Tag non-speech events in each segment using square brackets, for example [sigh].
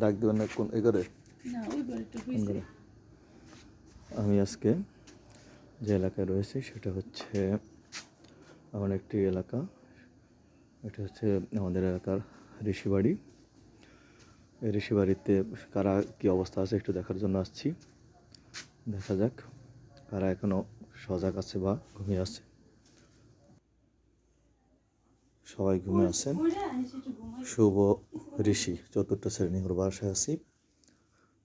ডাক দেবেন না কোন এ করে? আমি আজকে যে এলাকায় রয়েছি সেটা হচ্ছে আমার একটি এলাকা। এটা হচ্ছে আমাদের এলাকার ঋষিবাড়ি। এই ঋষিবাড়িতে কারা কী অবস্থা আছে একটু দেখার জন্য আসছি। দেখা যাক কারা এখনও সজাগ আছে বা ঘুমিয়ে আছে। সবাই ঘুমে আছেন। শুভ ঋষি চতুর্থ শ্রেণি ওর বাসায় আছি।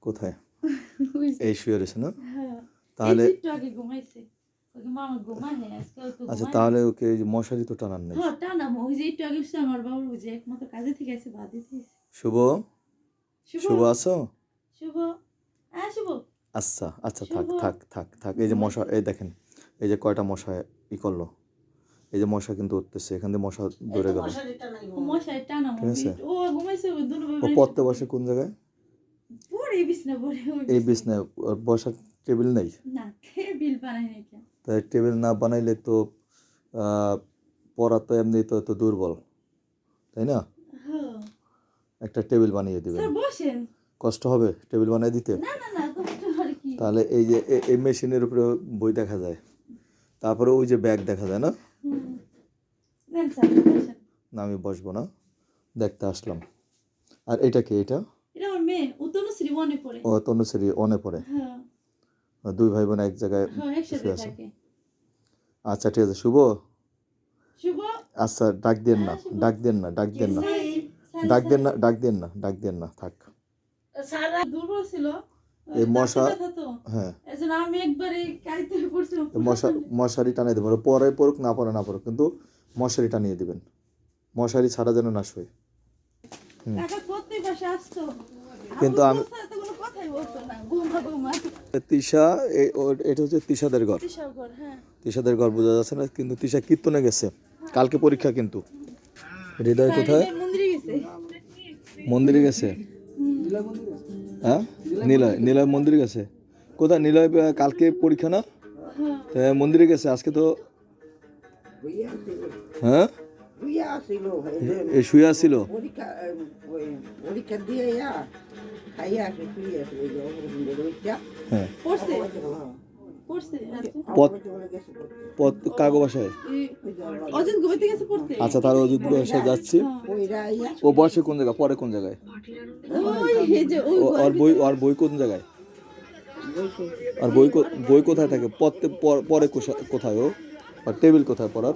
কোথায়? [laughs] এই শুয়ে রয়েছে না? তাহলে একটু আগে ঘুমাইছে। ওকে মামা ঘুমায় নাই আজকে তো আচ্ছা তাহলে ওকে মশারি তো টানার নেই। হ্যাঁ আমার একমাত্র কাজে থেকে আছে বাদ শুভ? শুভ? শুভ আছো? শুভ? হ্যাঁ শুভ। আচ্ছা আচ্ছা থাক থাক থাক থাক। এই যে মশা এই দেখেন এই যে কয়টা মশা ই করল? এই যে মশা কিন্তু উঠতেছে এখান থেকে মশা দূরে গেল। ঠিক আছে। ও পড়তে বসে কোন জায়গায়? এই বিছনায় ওর বসার টেবিল নেই? না বিল বানাই নাই কেন তাই টেবিল না বানাইলে তো পড়া তো এমনি তো তো দুর্বল তাই না? হ্যাঁ। একটা টেবিল বানিয়ে দিবেন। স্যার বসেন। কষ্ট হবে টেবিল বানিয়ে দিতে? না না না কষ্ট আর কি? তাহলে এই যে এ- এই মেশিনের উপরে বই দেখা যায়। তারপরে ওই যে ব্যাগ দেখা যায় না হুম। নেন স্যার বসেন না আমি বসবো না। দেখতে আসলাম। আর এটা কি এটা? এটা আমার মেয়ে। ও তনুশ্রী মনে পড়ে। ও তনুশ্রী অনে পড়ে। হ্যাঁ। দুই ভাই বোন এক জায়গায় হ্যাঁ আছে। আচ্ছা ঠিক আছে শুভ? শুভ? আচ্ছা ডাক দেন না। ডাক দেন না ডাক দেন না। ডাক দেন না ডাক দেন না ডাক দেন না থাক। সারা দুর্বল ছিল। এই মশা- হ্যাঁ। এজন্য আমি একবারে কাইতে পড়ছিলাম। মশা মশারি টানিয়ে দেবেন ওরা পরে পড়ুক না পরে না পড়ুক। কিন্তু মশারি টানিয়ে দিবেন। মশারি ছাড়া যেন না শোয়। কিন্তু আমি- তিশা এটা হচ্ছে তিশাদের ঘর। হ্যাঁ। তিশাদের ঘর বোঝা যাচ্ছে না কিন্তু তিশা কীর্তনে গেছে। কালকে পরীক্ষা কিন্তু। হৃদয় কোথায়? মন্দিরে গেছে। হ্যাঁ? নীলয় নীলয় মন্দিরে গেছে? কোথায়? নীলয় কালকে পরীক্ষা না? মন্দিরে গেছে। আজকে তো হ্যাঁ? হ্যাঁ। বাসায়? অজিত আচ্ছা তাহলে অযোধ্য বাসায় যাচ্ছি। ও বসে কোন জায়গায়? পরে কোন জায়গায়? আর বই বই কোন জায়গায়? আর বই বই কোথায় থাকে? পর- কোথায় ও? আর টেবিল কোথায় পড়ার?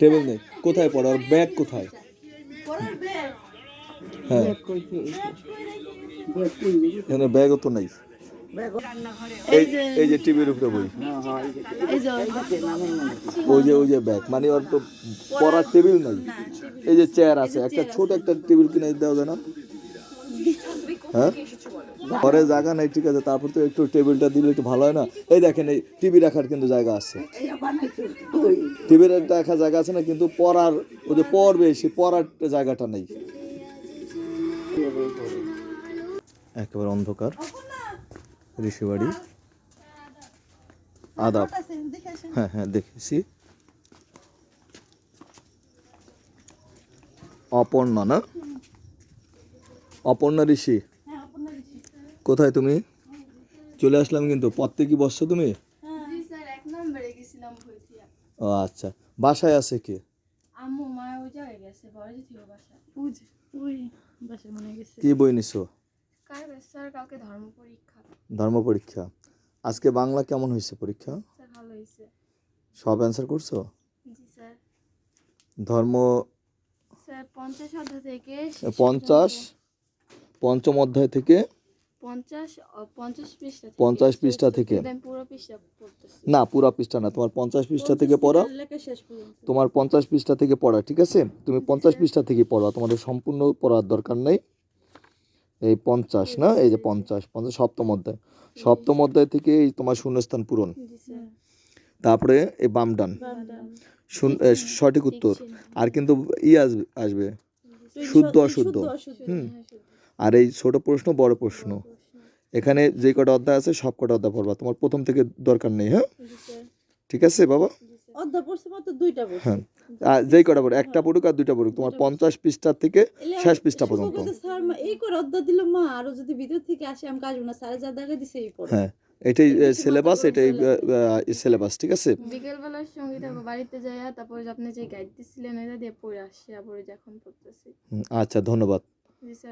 টেবিল নেই। কোথায় পড়ার? ব্যাগ কোথায়? হ্যাঁ। এখানে ব্যাগও তো নাই। এই যে টিভির উপরে বই। ওই যে ওই যে ব্যাগ। মানে ওর তো পড়ার টেবিল নাই। এই যে চেয়ার আছে। একটা ছোট একটা টেবিল কিনে দেওয়া যায় না? হ্যাঁ? ঘরে জায়গা নাই, ঠিক আছে, তারপর তো একটু টেবিলটা দিলে একটু ভালো হয় না? এই দেখেন, এই টিভি রাখার কিন্তু জায়গা আছে। বানাইছে ওই জায়গা আছে না, কিন্তু পড়ার, ও যে পড়বে, সে পড়ার জায়গাটা নেই। একেবারে অন্ধকার। ঋষিবাড়ি। আদাব। হ্যাঁ হ্যাঁ দেখেছি। অপর্ণা, না? অপর্ণা ঋষি। কোথায় তুমি? চলে আসলাম কিন্তু পথে কি বসছো তুমি? হ্যাঁ স্যার এক নম্বরে গেছিলাম ভর্তিয়া ও আচ্ছা বাসায় আছে কি? আম্মু মা ওই জায়গায় গেছে বড় ছিল বাসা ওই ওই বাসায় মনে গেছে। কি বই নিছো? স্যার কালকে ধর্ম পরীক্ষা। ধর্ম পরীক্ষা। আজকে বাংলা কেমন হয়েছে পরীক্ষা? স্যার ভালো হয়েছে। সব অ্যান্সার করছ? জি স্যার। ধর্ম স্যার পঞ্চাশ অধ্যায় থেকে পঞ্চাশ পঞ্চম অধ্যায় থেকে পঞ্চাশ পৃষ্ঠা থেকে না পুরা পৃষ্ঠা না তোমার পঞ্চাশ পৃষ্ঠা থেকে পড়া। তোমার পঞ্চাশ পৃষ্ঠা থেকে পড়া ঠিক আছে? তুমি পঞ্চাশ পৃষ্ঠা থেকে পড়া তোমাদের সম্পূর্ণ পড়ার দরকার নেই। এই পঞ্চাশ না? এই যে পঞ্চাশ পঞ্চাশ সপ্তম অধ্যায়। সপ্তম অধ্যায় থেকে এই তোমার শূন্যস্থান পূরণ। তারপরে এই বাম ডান। শূন্য- সঠিক উত্তর। আর কিন্তু ই আসবে আসবে। শুদ্ধ অশুদ্ধ। হুম। আর এই ছোট প্রশ্ন। বড় প্রশ্ন। এখানে যে কটা অধ্যায় আছে সব কটা অধ্যায় পড়বা। তোমার প্রথম থেকে দরকার নেই হ্যাঁ? ঠিক আছে বাবা? অর্ধা পড়ছে মাত্র দুইটা পড়ছে। হ্যাঁ। যেই কটা পড়ুক একটা পড়ুক আর দুইটা পড়ুক। তোমার পঞ্চাশ পৃষ্ঠার থেকে শেষ পৃষ্ঠা পর্যন্ত। স্যার মা এই করে অর্ধা দিল মা আরও যদি ভিতর থেকে আসে আমি কাজবো না। স্যার দেখা দিছে হ্যাঁ এটাই সিলেবাস এটাই সিলেবাস ঠিক আছে? বিকেলবেলার সংগীত হবে বাড়িতে যাইয়া তারপরে আপনি যে গাইড দিছিলেন ওইটা দিয়ে পড়ে আসছি আবার যখন পড়তেছি। আচ্ছা ধন্যবাদ।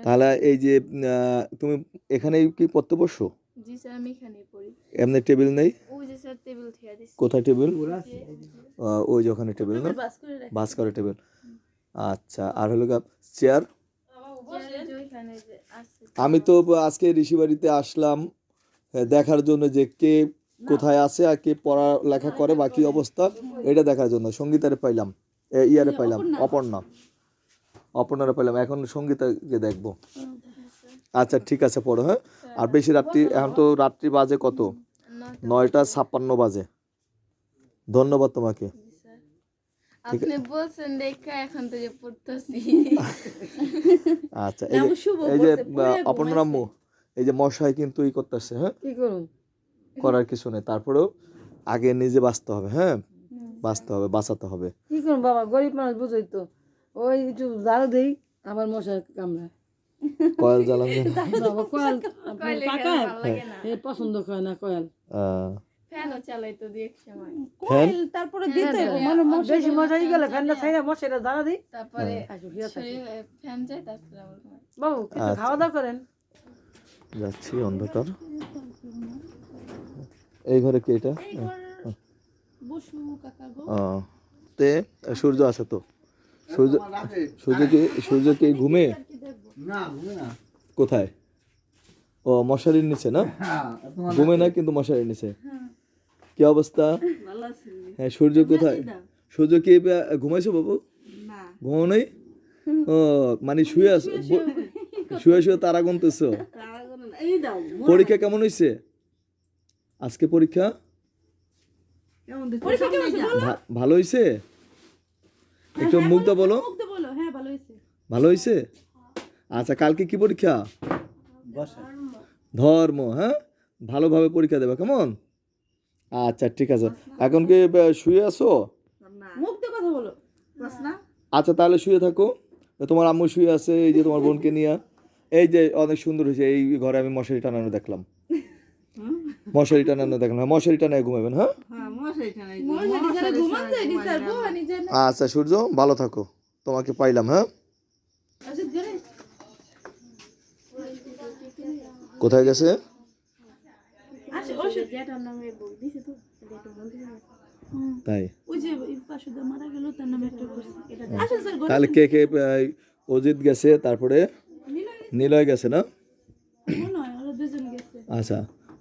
তাহলে এই যে তুমি এখানেই কি পড়তে বসো জি স্যার আমি এখানেই পড়ি। এমনি টেবিল নেই? ওই যে স্যার টেবিল কোথায় টেবিল? ওই যে ওখানে টেবিল না? বাস করে রাখি। বাস করে টেবিল। আচ্ছা আর হলো চেয়ার আমি তো আজকে ঋষি বাড়িতে আসলাম দেখার জন্য যে কে কোথায় আছে আর কে পড়ালেখা করে বা কি অবস্থা এটা দেখার জন্য। সঙ্গীতারে পাইলাম ইয়ারে পাইলাম অপর্ণা। অপর্ণারে পাইলাম। এখন সঙ্গীতাকে দেখব। আচ্ছা ঠিক আছে পড়ো হ্যাঁ? আর বেশি রাত্রি এখন তো রাত্রি বাজে কত? নয়টা। ছাপ্পান্ন বাজে। ধন্যবাদ তোমাকে। আপনি বলছেন দেখা এখন তো যে পড়তেছি। আচ্ছা এই যে এই যে বলছে, অপর্ণা আম্মু এই যে মশাই কিন্তু ই করতেছে হ্যাঁ? কি করুন করার কিছু নেই। তারপরেও আগে নিজে বাঁচতে হবে হ্যাঁ? বাঁচতে হবে বাঁচাতে হবে। কি করুন বাবা? গরিব মানুষ বুঝই তো। ওই একটু জারো দেই আবার মশা কামড়ায়। কয়েল কয়াল এ পছন্দ করে না কয়াল। দিয়ে সময়। তারপরে দিতে মানে বেশি মজা গেলে ফ্যানটা ছাইরা মশাটা জ্বালা দিই। তারপরে আসো থাকি। শরীরে ফ্যান যায় তারপরে বাবু কিছু আচ্ছা। খাওয়া দাওয়া করেন? যাচ্ছি অন্ধকার। এই ঘরে কি এটা? বসু কাকার গো। তে সূর্য আছে তো? সূর্য সূর্য কি ঘুমে? কোথায়? ও মশারির নিচে না? হ্যাঁ ঘুমে না কিন্তু মশারির নিচে? কি অবস্থা? [laughs] হ্যাঁ সূর্য কোথায়? সূর্য কি ঘুমাইছো বাবু? না। ঘুমাও নাই? [laughs] ও মানে শুয়ে আছো ব- [laughs] শুয়ে শুয়ে তারা গুনতেছো? তারা কোনো না। এই দাও পরীক্ষা কেমন হয়েছে আজকে পরীক্ষা? ভালো হয়েছে একটু মুগ্ধ বলো মুখ দিয়ে বলো। হ্যাঁ ভালো হয়েছে। আচ্ছা কালকে কি পরীক্ষা? ধর্ম হ্যাঁ? ভালোভাবে পরীক্ষা দেবে কেমন? আচ্ছা ঠিক আছে। এখন কি শুয়ে আছো? আচ্ছা তাহলে শুয়ে থাকো। তোমার আম্মু শুয়ে আছে এই যে তোমার বোনকে নিয়ে। এই যে অনেক সুন্দর হয়েছে এই ঘরে আমি মশারি টানানো দেখলাম। মশারি টানানো দেখলাম হ্যাঁ, মশারি টানায় ঘুমাবেন হ্যাঁ। আচ্ছা সূর্য ভালো থাকো। তোমাকে পাইলাম হ্যাঁ? কোথায় গেছে? তাই? তাহলে কে কে অজিত গেছে তারপরে নিলয় গেছে। না? ওরা দুজন গেছে। আচ্ছা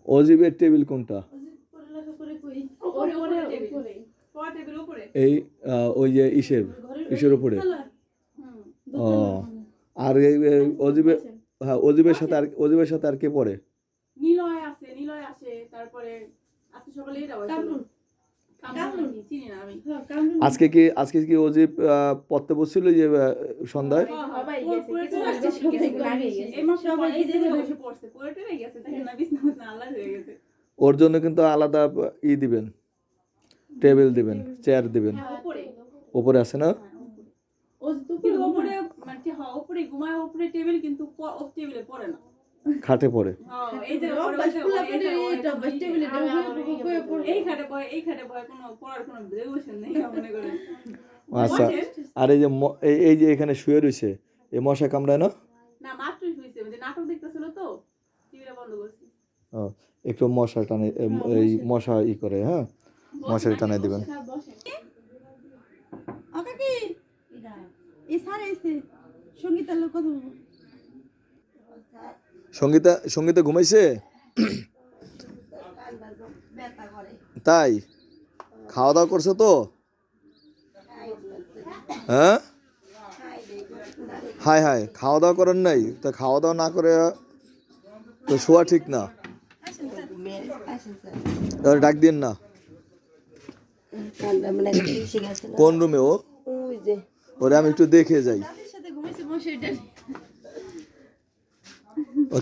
অজিবের টেবিল কোনটা অজিত পড়ালেখা করে কই ওরে ওরে ওরে পড়া টেবিল উপরে এই ওই যে ইসের ইসের উপরে। ও আর এই অজিবের হ্যাঁ অজিবের সাথে আর অজিবের সাথে আর কে পড়ে? নিলয় আছে নিলয় আসে তারপরে আজকে সকালে এটা হয়েছিল। কামরুল। কামরুল চিনি না আমি। হ্যাঁ আজকে কি আজকে কি অজিব আহ, পড়তে বসছিল যে সন্ধ্যায়? হয়ে গেছে। ওর জন্য কিন্তু আলাদা ই দিবেন। টেবিল দিবেন চেয়ার দিবেন। হ্যাঁ উপরে। উপরে আছে না? মানে কি হয় উপরে ঘুমায় উপরে টেবিল কিন্তু প- ও টেবিলে পড়ে না। খাটে পড়ে। হ্যাঁ, মনে আচ্ছা আর এই যে এই- এই যে এখানে শুয়ে রয়েছে এই মশা কামড়ায় না? না মাত্রই শুইছে যে নাটক দেখতেছিল তো টিভিটা বন্ধ করছি। ও, একটু মশা টানে এই মশা ই করে হ্যাঁ? মশারি টানে দিবেন। সঙ্গীতা সঙ্গীতা ঘুমাইছে? তাই? খাওয়া দাওয়া করছে তো? হ্যাঁ? হাই হাই খাওয়া দাওয়া করেন নাই? তা খাওয়া দাওয়া না করে তো শোয়া ঠিক না। ডাক দিন না। কোন রুমে ও? ওরে আমি একটু দেখে যাই।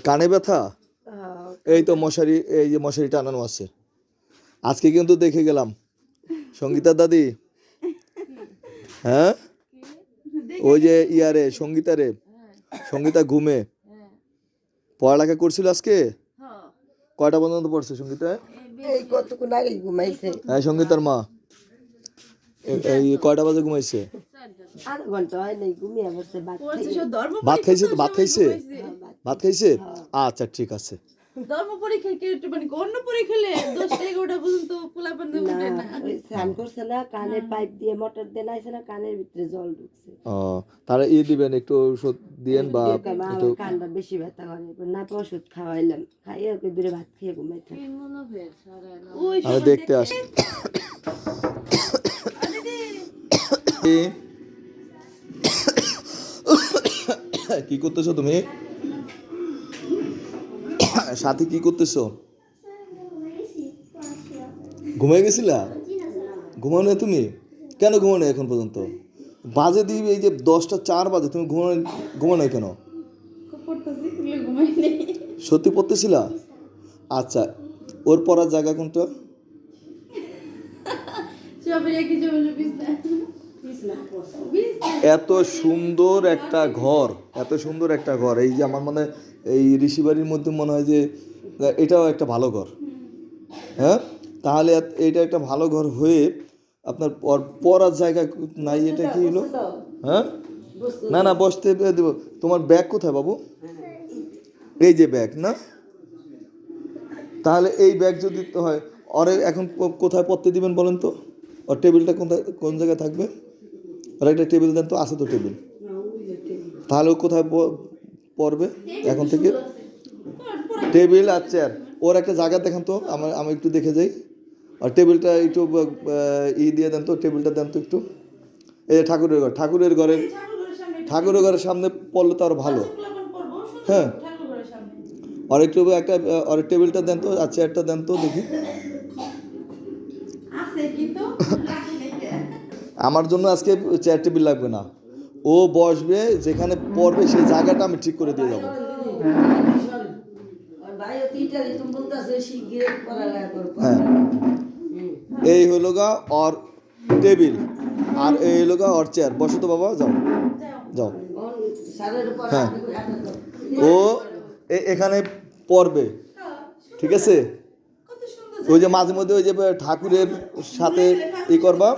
কানে ব্যথা? হ্যাঁ, এই তো মশারি এই যে মশারি টানানো আছে। আজকে কিন্তু দেখে গেলাম। সঙ্গীতা দাদি? হ্যাঁ? ওই যে ইয়ারে সঙ্গীতারে। সঙ্গীতা ঘুমে। পড়ালেখা করছিল আজকে? কয়টা পর্যন্ত পড়ছে সঙ্গীতা? এই কতক্ষণ আগে ঘুমাইছে। হ্যাঁ সঙ্গীতার মা। এই কয়টা বাজে ঘুমাইছে? আধা ঘণ্টা হয় নাই ঘুমিয়ে পড়ছে বাদ পড়ছে ভাত খাইছে তো? ভাত খাইছে? হ্যাঁ, ভাত খাইছে? আচ্ছা ঠিক আছে। ধর্ম পরীক্ষা কে একটু মানে অন্য পরীক্ষা দশটা এগারোটা পর্যন্ত পোলা পান্ডে উঠে না। স্নান করছে না কানের পাইপ দিয়ে মোটর দিয়ে নাইছে না কানের ভিতরে জল ঢুকছে। ও তাহলে ই দিবেন একটু ওষুধ দিয়েন বা একটু কানটা বেশি ব্যথা করে না তো ওষুধ খাওয়াইলাম। খাইয়ে ওকে দূরে ভাত খেয়ে ঘুমাই থাকে ওই দেখতে আসি। কি? করতেছো তুমি? সাথী কি করতেছো? ঘুমাই গেছিলা? ঘুমাও না তুমি? কেন ঘুমাও এখন পর্যন্ত? বাজে দিবি এই যে দশটা চার বাজে, তুমি ঘুমানো ঘুমাও কেন? সত্যি পড়তেছিলা? আচ্ছা ওর পড়ার জায়গা কোনটা? এত সুন্দর একটা ঘর, এত সুন্দর একটা ঘর। এই যে আমার মনে, এই ঋষিবাড়ির মধ্যে মনে হয় যে, এটাও একটা ভালো ঘর। হ্যাঁ? তাহলে এটা একটা ভালো ঘর হয়ে আপনার পড়ার জায়গা নাই, এটা কি হলো? হ্যাঁ? না না, বসতে দেব। তোমার ব্যাগ কোথায় বাবু? এই যে ব্যাগ, না? তাহলে এই ব্যাগ যদি হয়, অরে এখন কোথায় পড়তে দিবেন বলেন তো? ওর টেবিলটা কোথায়, কোন জায়গায় থাকবে? আর একটা টেবিল দেন তো আছে তো টেবিল তাহলে ও কোথায় পড়বে এখন থেকে? টেবিল আর চেয়ার ওর একটা জায়গা দেখান তো আমার আমি একটু দেখে যাই। আর টেবিলটা একটু ই দিয়ে দেন তো টেবিলটা দেন তো একটু। এই যে ঠাকুরের ঘর ঠাকুরের ঘরের ঠাকুরের ঘরের সামনে পড়লে তো আরও ভালো। হ্যাঁ। আর একটু একটা আর টেবিলটা দেন তো আর চেয়ারটা দেন তো দেখি আছে কিন্তু রাখি নাই কে। আমার জন্য আজকে চেয়ার টেবিল লাগবে না। ও বসবে, যেখানে পড়বে সেই জায়গাটা আমি ঠিক করে দিয়ে যাব। হ্যাঁ। এই হলো গা অর টেবিল আর এই হলো গা অর চেয়ার বসো তো বাবা, যাও। যাও। হ্যাঁ। ও এখানে পড়বে। ঠিক আছে? ওই যে মাঝে মধ্যে ওই যে ঠাকুরের সাথে ই করবা।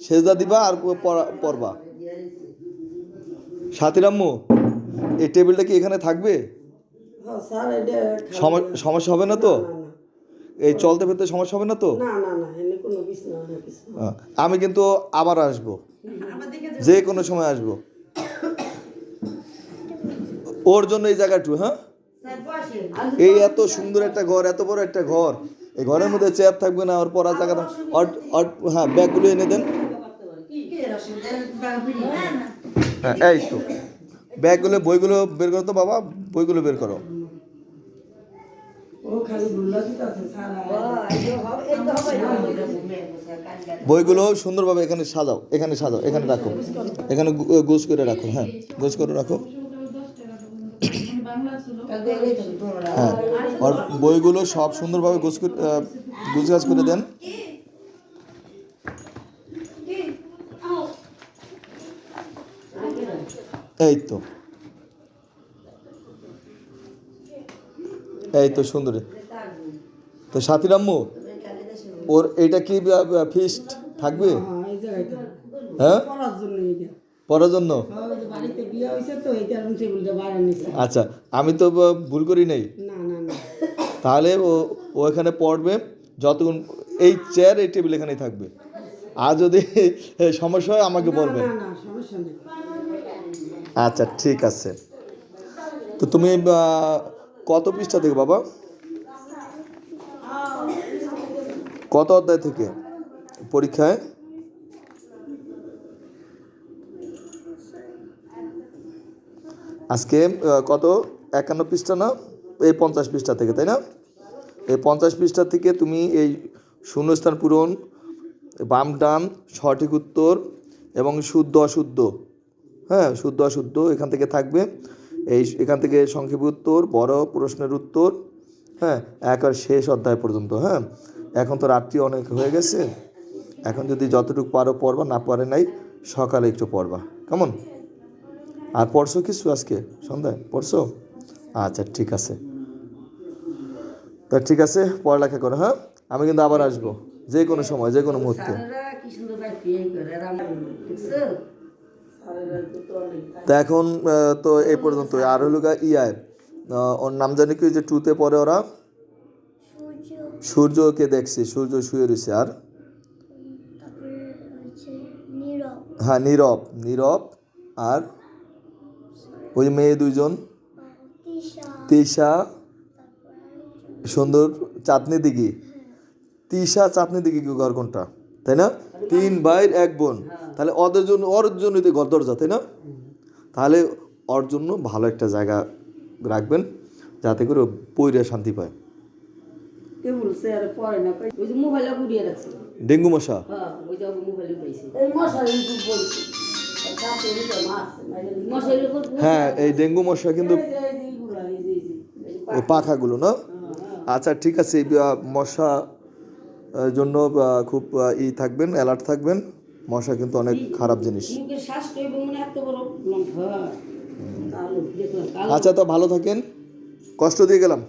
সেজদা দিবা আর পড়া- পড়বা। সাথীরাম্মু এই টেবিলটা কি এখানে থাকবে? হ্যাঁ, সমস্যা হবে না তো? এই চলতে ফিরতে সমস্যা হবে না তো? আমি কিন্তু আবার আসব। যে কোনো সময় আসব। ওর জন্য এই জায়গাটু হ্যাঁ? এই এত সুন্দর একটা ঘর এত বড় একটা ঘর। এই ঘরের মধ্যে চেয়ার থাকবে না ওর পড়ার জায়গা হ্যাঁ ব্যাগগুলো এনে দেন। এই তো। ব্যাগগুলো, বইগুলো বের করো তো বাবা, বইগুলো বের করো। বইগুলো সুন্দরভাবে এখানে সাজাও এখানে সাজাও, এখানে রাখো। এখানে গু- গোছ করে রাখো হ্যাঁ গোছ করে রাখো। হ্যাঁ বইগুলো সব সুন্দরভাবে গোছ গুছগাছ করে দেন। এই তো। এই তো সুন্দর। তো সাথীরাম্মু ওর এইটা কি ফিস্ট থাকবে? হ্যাঁ? পড়ার জন্য। আচ্ছা আমি তো ভুল করি নাই? তাহলে ও ও এখানে পড়বে, যতক্ষণ এই চেয়ার এই টেবিল এখানেই থাকবে। আর যদি সমস্যা হয়, আমাকে বলবে। না না, সমস্যা নেই। আচ্ছা ঠিক আছে। তো তুমি কত পৃষ্ঠা থেকে বাবা? কত অধ্যায় থেকে পরীক্ষায়? আজকে কত? একান্ন পৃষ্ঠা না? এই পঞ্চাশ পৃষ্ঠা থেকে, তাই না? এই পঞ্চাশ পৃষ্ঠা থেকে তুমি এই শূন্যস্থান পূরণ, বাম, ডান, সঠিক উত্তর এবং শুদ্ধ, অশুদ্ধ হ্যাঁ শুদ্ধ অশুদ্ধ এখান থেকে থাকবে। এই এখান থেকে সংক্ষেপ উত্তর, বড় প্রশ্নের উত্তর হ্যাঁ একবার শেষ অধ্যায় পর্যন্ত হ্যাঁ। এখন তো রাত্রি অনেক হয়ে গেছে। এখন যদি যতটুকু পারো পড়বা, না পারে নাই, সকালে একটু পড়বা। কেমন? আর পড়ছো কিছু আজকে সন্ধ্যায়? পড়ছো? আচ্ছা ঠিক আছে। তা ঠিক আছে, পড়ালেখা করো হ্যাঁ। আমি কিন্তু আবার আসব যে কোনো সময় যে কোনো মুহূর্তে তা এখন তো এই পর্যন্ত আর হলো গা ইয়ায় ওর নাম জানি কি যে টুতে পড়ে ওরা? সূর্যকে দেখছি, সূর্য শুয়ে রয়েছে। আর? হ্যাঁ নীরব নীরব। আর? ওই মেয়ে দুইজন। তিশা। সুন্দর চাঁদনি দিঘি। তিশা চাঁদনি দিঘি ঘর কোনটা? তাই না? তিন ভাইয়ের এক বোন। তাহলে ওদের জন্য ওর জন্যই তো ঘর দরজা তাই না? তাহলে ওর জন্য ভালো একটা জায়গা রাখবেন যাতে করে ও পইরে শান্তি পায়। কে বলছে আর পরে না কই? ওই যে মোবাইলে ঘুরিয়ে রাখছে। ডেঙ্গু মশা? হ্যাঁ ওই যে মোবাইলে পাইছে এই হ্যাঁ ডেঙ্গু মশা কিন্তু এই পাখাগুলো না? আচ্ছা ঠিক আছে মশা জন্য খুব ই থাকবেন অ্যালার্ট থাকবেন। মশা কিন্তু অনেক খারাপ জিনিস। মানে আচ্ছা তো ভালো থাকেন। কষ্ট দিয়ে গেলাম।